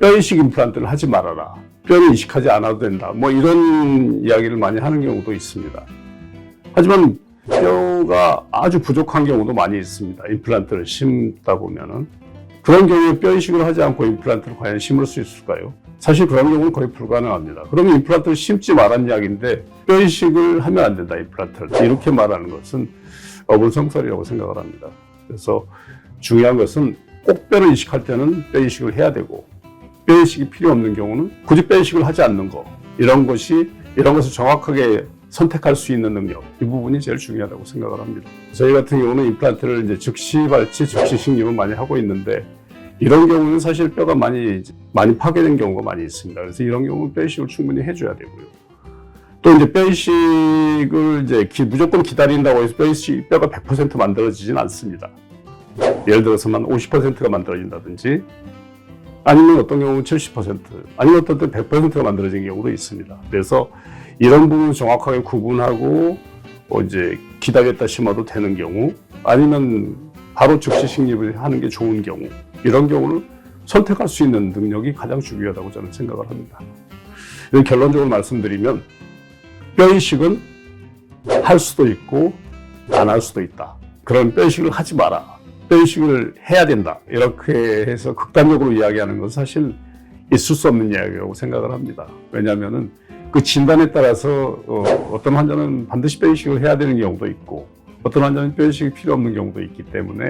뼈 이식 임플란트를 하지 말아라. 뼈를 이식하지 않아도 된다. 뭐 이런 이야기를 많이 하는 경우도 있습니다. 하지만 뼈가 아주 부족한 경우도 많이 있습니다. 임플란트를 심다 보면은 그런 경우에 뼈 이식을 하지 않고 임플란트를 과연 심을 수 있을까요? 사실 그런 경우는 거의 불가능합니다. 그러면 임플란트를 심지 말란 이야기인데 뼈 이식을 하면 안 된다 임플란트를 이렇게 말하는 것은 어불성설이라고 생각을 합니다. 그래서 중요한 것은 꼭 뼈를 이식할 때는 뼈 이식을 해야 되고 뼈 이식이 필요 없는 경우는 굳이 뼈 이식을 하지 않는 거 이런 것이 이런 것을 정확하게 선택할 수 있는 능력 이 부분이 제일 중요하다고 생각을 합니다. 저희 같은 경우는 임플란트를 이제 즉시 발치, 즉시 식립을 많이 하고 있는데 이런 경우는 사실 뼈가 많이 많이 파괴된 경우가 많이 있습니다. 그래서 이런 경우는 뼈 이식을 충분히 해줘야 되고요. 또 이제 뼈 이식을 이제 기- 무조건 기다린다고 해서 뼈 이식 뼈가 100% 만들어지진 않습니다. 예를 들어서만 50%가 만들어진다든지 아니면 어떤 경우는 70% 아니면 어떤 때 100%가 만들어진 경우도 있습니다. 그래서 이런 부분을 정확하게 구분하고 뭐 이제 기다렸다 심어도 되는 경우 아니면 바로 즉시 식립을 하는 게 좋은 경우 이런 경우를 선택할 수 있는 능력이 가장 중요하다고 저는 생각을 합니다. 결론적으로 말씀드리면 뼈 이식은 할 수도 있고 안 할 수도 있다. 그런 뼈 이식을 하지 마라. 뼈 이식을 해야 된다. 이렇게 해서 극단적으로 이야기하는 건 사실 있을 수 없는 이야기라고 생각을 합니다. 왜냐하면은 그 진단에 따라서 어, 떤 환자는 반드시 뼈 이식을 해야 되는 경우도 있고 어떤 환자는 뼈 이식이 필요 없는 경우도 있기 때문에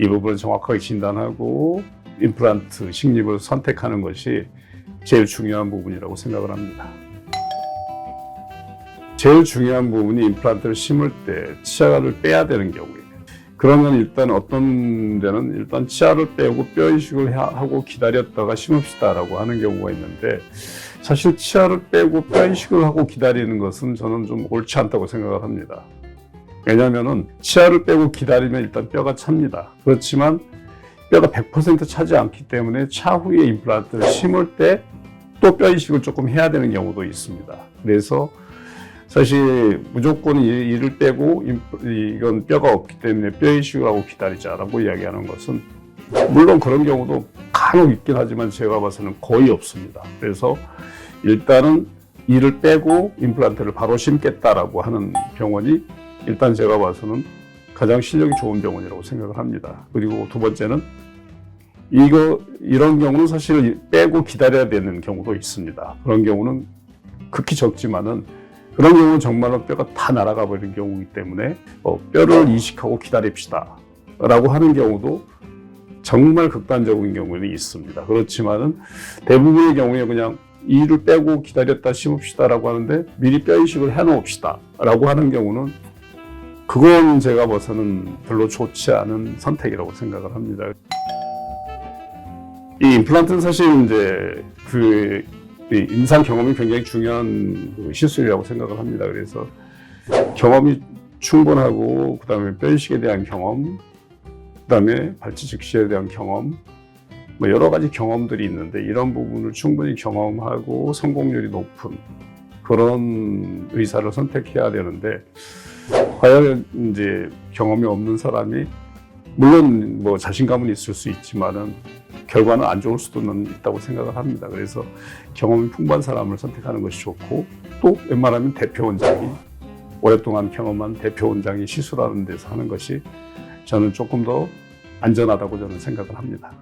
이 부분을 정확하게 진단하고 임플란트 식립을 선택하는 것이 제일 중요한 부분이라고 생각을 합니다. 제일 중요한 부분이 임플란트를 심을 때 치아를 빼야 되는 경우예요. 그러면 일단 어떤 데는 일단 치아를 빼고 뼈 이식을 하- 하고 기다렸다가 심읍시다라고 하는 경우가 있는데 사실 치아를 빼고 뼈 이식을 하고 기다리는 것은 저는 좀 옳지 않다고 생각을 합니다. 왜냐하면은 치아를 빼고 기다리면 일단 뼈가 찹니다. 그렇지만 뼈가 100% 차지 않기 때문에 차후에 임플란트를 심을 때 또 뼈 이식을 조금 해야 되는 경우도 있습니다. 그래서 사실 무조건 이- 이를 빼고 임- 이건 뼈가 없기 때문에 뼈 하고 기다리자라고 이야기하는 것은 물론 그런 경우도 간혹 있긴 하지만 제가 봐서는 거의 없습니다. 그래서 일단은 이를 빼고 임플란트를 바로 심겠다라고 하는 병원이 일단 제가 봐서는 가장 실력이 좋은 병원이라고 생각을 합니다. 그리고 두 번째는 이거 이런 경우는 사실 빼고 기다려야 되는 경우도 있습니다. 그런 경우는 극히 적지만은 그런 경우는 정말로 뼈가 다 날아가 버리는 경우이기 때문에 어, 뼈를 이식하고 기다립시다 라고 하는 경우도 정말 극단적인 경우는 있습니다. 그렇지만은 대부분의 경우에 그냥 이를 빼고 기다렸다 심읍시다라고 하는데 미리 뼈 이식을 해놓읍시다라고 하는 경우는 그건 제가 봐서는 별로 좋지 않은 선택이라고 생각을 합니다. 이 임플란트는 사실 이제 그이 임상 경험이 굉장히 중요한 그 시술이라고 생각을 합니다. 그래서 경험이 충분하고 그다음에 뼈 이식에 대한 경험, 그다음에 발치 즉시에 대한 경험, 뭐 여러 가지 경험들이 있는데 이런 부분을 충분히 경험하고 성공률이 높은 그런 의사를 선택해야 되는데 과연 이제 경험이 없는 사람이 물론 뭐 자신감은 있을 수 있지만은 결과는 안 좋을 수도 있다고 생각을 합니다. 그래서 경험이 풍부한 사람을 선택하는 것이 좋고 또 웬만하면 대표 원장이 오랫동안 경험한 대표 원장이 시술하는 데서 하는 것이 저는 조금 더 안전하다고 저는 생각을 합니다.